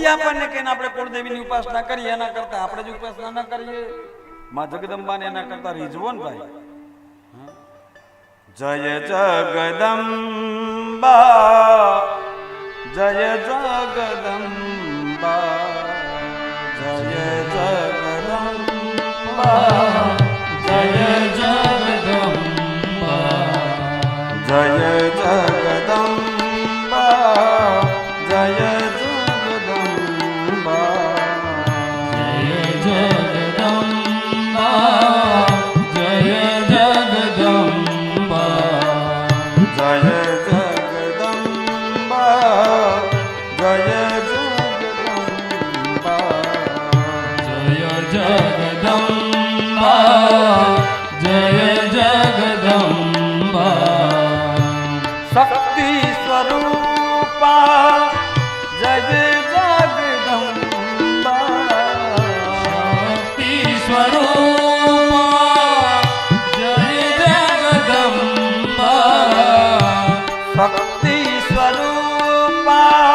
કોઈ આપણને કે આપણે કુળદેવીની ઉપાસના કરીએ એના કરતા આપણે જ ઉપાસના ન કરીએ. માં જગદંબાને એના કરતા રીઝવો ને ભાઈ જય જગદંબા જય જગદંબા. Ram. Shiva.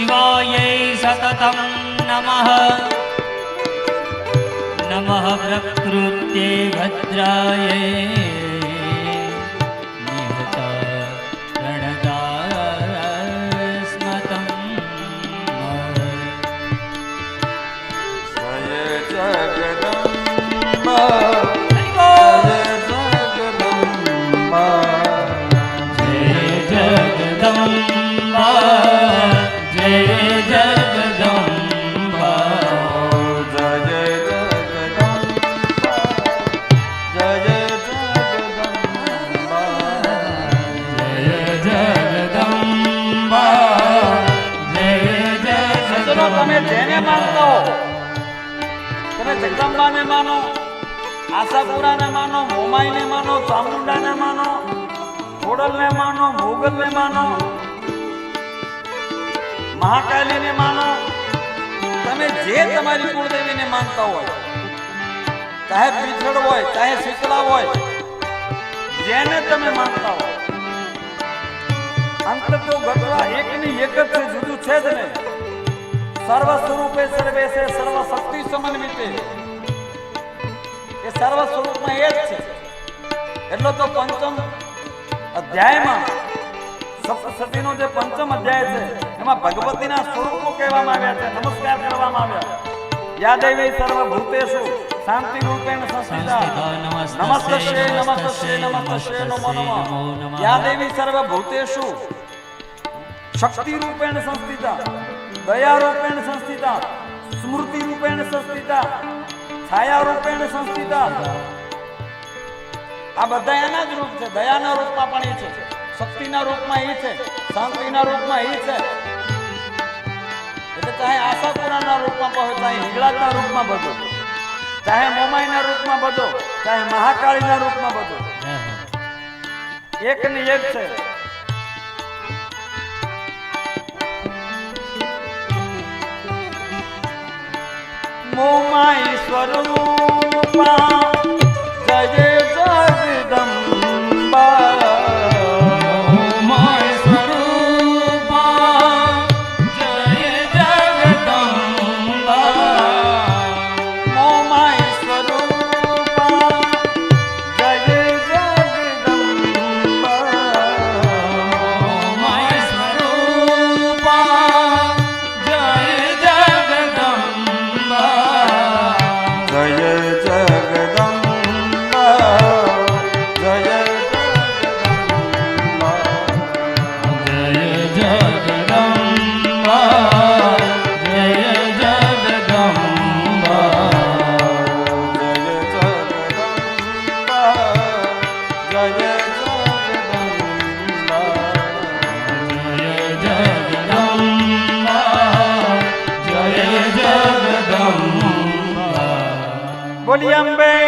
શિવાય સતતમ નમઃ નમઃ પ્રકૃત્ય ભદ્રાય Oh માનતા તમે જગદંબાને માનો, આશાપુરાને માનો મોમાઈને માનો, ચામુંડાને માનો, ખોડલને માનો, મોગલને માનો, મહાકાલીને માનો. તમે જે તમારી કુળદેવીને માનતા હોય, ચાહે પીછળ હોય, ચાહે શીતળા હોય, જેને તમે માનતા હોય. અંત તો ઘટવા એકની એક જ છે, જુદું છે જ નહીં. સર્વ સ્વરૂપે સર્વે છે સર્વ શક્તિ સમન્વિતે. એ સર્વ સ્વરૂપમાં એ જ છે. એટલો તો પંચમ અધ્યાયમાં સપ્તસતીનો જે પંચમ અધ્યાય છે, એમાં ભગવતીના સ્વરૂપો કહેવામાં આવ્યા છે, નમસ્કાર કરવામાં આવ્યા. યા દેવી સર્વભૂતેષુ શાંતિ રૂપેણ સંસ્થિતા નમસ્તે નમસ્તે નમસ્તે નમો. નમઃ યાદૈવી સર્વભૂતેષુ શક્તિ રૂપેણ સંસ્થિતા. દયા રૂપેણ સંસ્થિતા સ્મૃતિ રૂપેણ સંસ્થિતા છાયા રૂપેણ સંસ્થિતા. આ બધા એના જ રૂપ છે. દયાના રૂપમાં પણ એ છે. શક્તિના રૂપમાં એ છે. શાંતિના રૂપમાં એ છે. એટલે ચાહે આશાપુરાના રૂપમાં ભજો ચાહે હિંગળાજના રૂપમાં ભજો ચાહે મોમાઈના રૂપમાં ભજો ચાહે મહાકાળીના રૂપમાં ભજો એક ની એક છે. ઉમાઈ સ્વરૂપા. Diam.